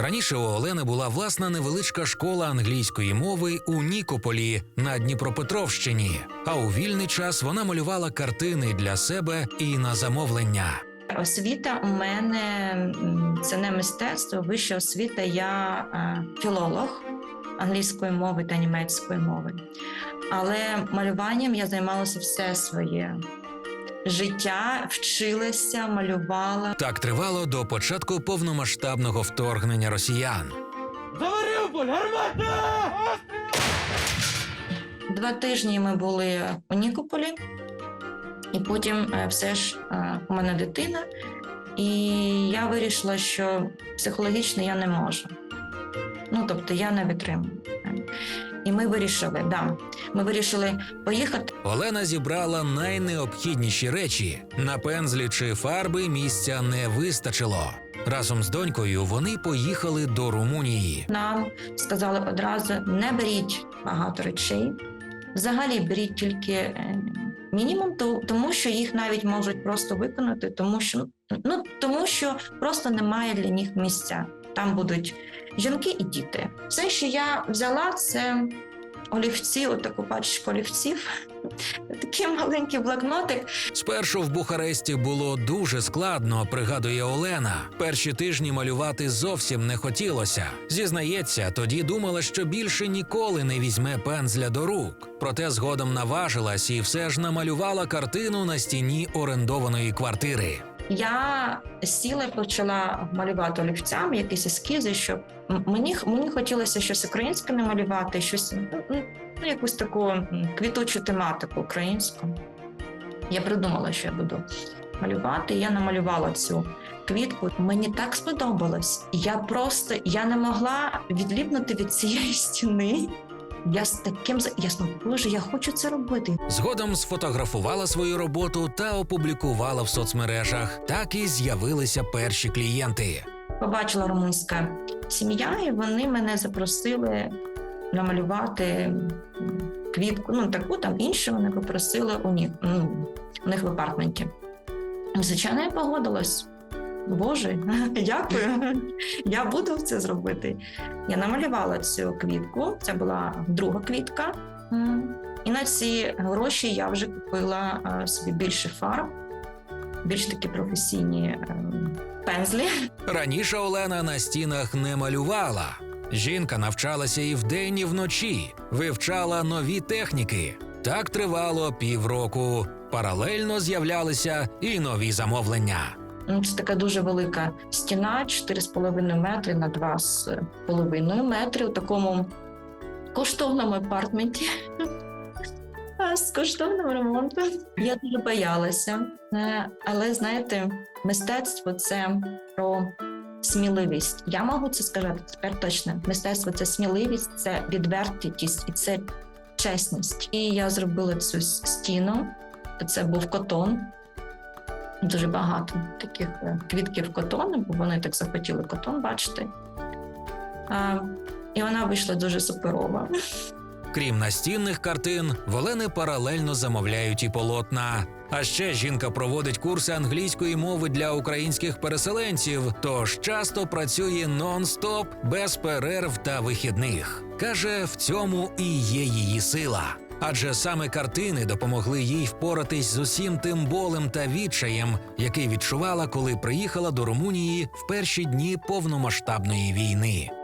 Раніше у Олени була власна невеличка школа англійської мови у Нікополі на Дніпропетровщині. А у вільний час вона малювала картини для себе і на замовлення. Освіта у мене це не мистецтво, вища освіта. Я е, філолог англійської мови та німецької мови. Але малюванням я займалася все своє життя, вчилася, малювала. Так тривало до початку повномасштабного вторгнення росіян. За Гармата! Два тижні ми були у Нікополі, і потім е, все ж е, у мене дитина, і я вирішила, що психологічно я не можу. Ну, тобто я не витримую. І ми вирішили, да, ми вирішили поїхати. Олена зібрала найнеобхідніші речі. На пензлі чи фарби місця не вистачило. Разом з донькою вони поїхали до Румунії. Нам сказали одразу: не беріть багато речей. Взагалі беріть тільки е, мінімум, то- тому що їх навіть можуть просто виконати, тому що ну тому що просто немає для них місця. Там будуть жінки і діти. Все, що я взяла, це олівці, отаку пачку олівців, такий маленький блокнотик. Спершу в Бухаресті було дуже складно, пригадує Олена. Перші тижні малювати зовсім не хотілося. Зізнається, тоді думала, що більше ніколи не візьме пензля до рук. Проте згодом наважилась і все ж намалювала картину на стіні орендованої квартири. Я сіла і почала малювати олівцями якісь ескізи, щоб мені, мені хотілося щось українське намалювати, щось ну, ну, ну, якусь таку квітучу тематику українську. Я придумала, що я буду малювати. Я намалювала цю квітку. Мені так сподобалось. Я просто я не могла відліпнути від цієї стіни. Я з таким за- я сказала, боже, я хочу це робити. Згодом сфотографувала свою роботу та опублікувала в соцмережах. Так і з'явилися перші клієнти. побачила румунська сім'я, і вони мене запросили намалювати квітку. Ну таку там іншу вони попросили у них, ну, у них в апартменті. Звичайно, я погодилась. Боже, дякую. Я буду це зробити. Я намалювала цю квітку. Це була друга квітка. І на ці гроші я вже купила е, собі більше фарб, більш такі професійні ем, пензлі. Раніше Олена на стінах не малювала. Жінка навчалася і вдень, і вночі, вивчала нові техніки. Так тривало півроку. Паралельно з'являлися і нові замовлення. Ну, Це така дуже велика стіна, 4,5 метри на 2,5 метри у такому коштовному апартменті. З коштовним ремонтом. Я дуже боялася. Е, Але знаєте, мистецтво це про сміливість. Я можу це сказати тепер точно. Мистецтво це сміливість, це відвертість і це чесність. І я зробила цю стіну. Це був котон, дуже багато таких е, квітків котону, бо вони так захотіли котон бачити. А, і вона вийшла дуже суперова. Крім настінних картин, в Олени паралельно замовляють і полотна. А ще жінка проводить курси англійської мови для українських переселенців, тож часто працює нон-стоп, без перерв та вихідних. Каже, в цьому і є її сила. Адже саме картини допомогли їй впоратись з усім тим болем та відчаєм, який відчувала, коли приїхала до Румунії в перші дні повномасштабної війни.